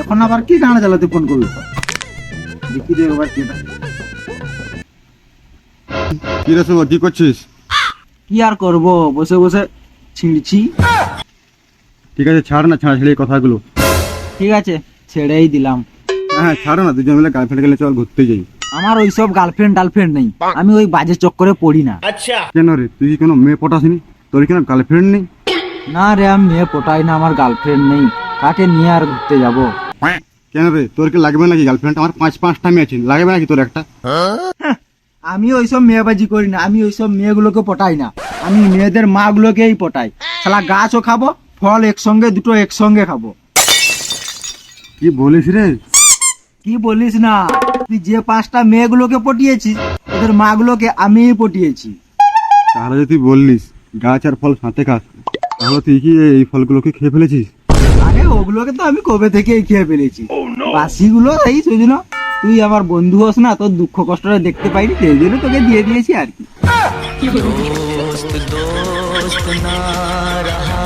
এখন আবার কি গানা চালাতে ফোন করল? দেখি রে এবার কি কি রে শুভ কি করছিস? কি আর করব? বসে বসে ছিঁড়ছি। ঠিক আছে ছাড় না ছাড়া ছেড়ে কথাগুলো। ঠিক আছে ছেড়েই দিলাম। হ্যাঁ ছাড়ো না দুজন মিলে গার্লফ্রেন্ড গেলে চল ঘুরতে যাই। আমার ওইসব গার্লফ্রেন্ড টার্লফ্রেন্ড নেই। আমি ওই বাজে চক্করে পড়ি না। কেন রে তুই কি কোনো মেয়ে পটাসনি? তোর কেন গার্লফ্রেন্ড নেই? না রে আমি মেয়ে পটাই না আমার গার্লফ্রেন্ড নেই। কাকে নিয়ে আর ঘুরতে যাব। কেন রে তোর কি লাগবে নাকি গার্লফ্রেন্ড আমার পাঁচ পাঁচটা মেয়ে আছে। লাগবে নাকি তোর একটা? আমি ওইসব মেয়েবাজি করি না আমি ওইসব মেয়েগুলোকে পটাই না। আমি মেয়েদের মা গুলোকেই পটাই। শালা গাছও খাব ফল একসঙ্গে দুটো একসঙ্গে খাব। কি বলিস রে? কি বলিস না? তুই যে পাঁচটা মেয়েগুলোকে পটিয়েছিস ওদের মা গুলোকে আমিই পটিয়েছি। তাহলে যদি বললিস গাছ আর ফল সাথে খাস। তাহলে তুই কি এই ফলগুলোকে খেয়ে ফেলেছিস? আরে ওগুলোকে তো আমি কবে থেকেই খেয়ে ফেলেছি। oh, বাসিগুলো এই সেই জন্য তুই আমার বন্ধু হস না তোর দুঃখ কষ্টটা দেখতে পাইনি সেই জন্য তোকে দিয়ে দিয়েছি আর কি। दोस्त दोस्त ना रहा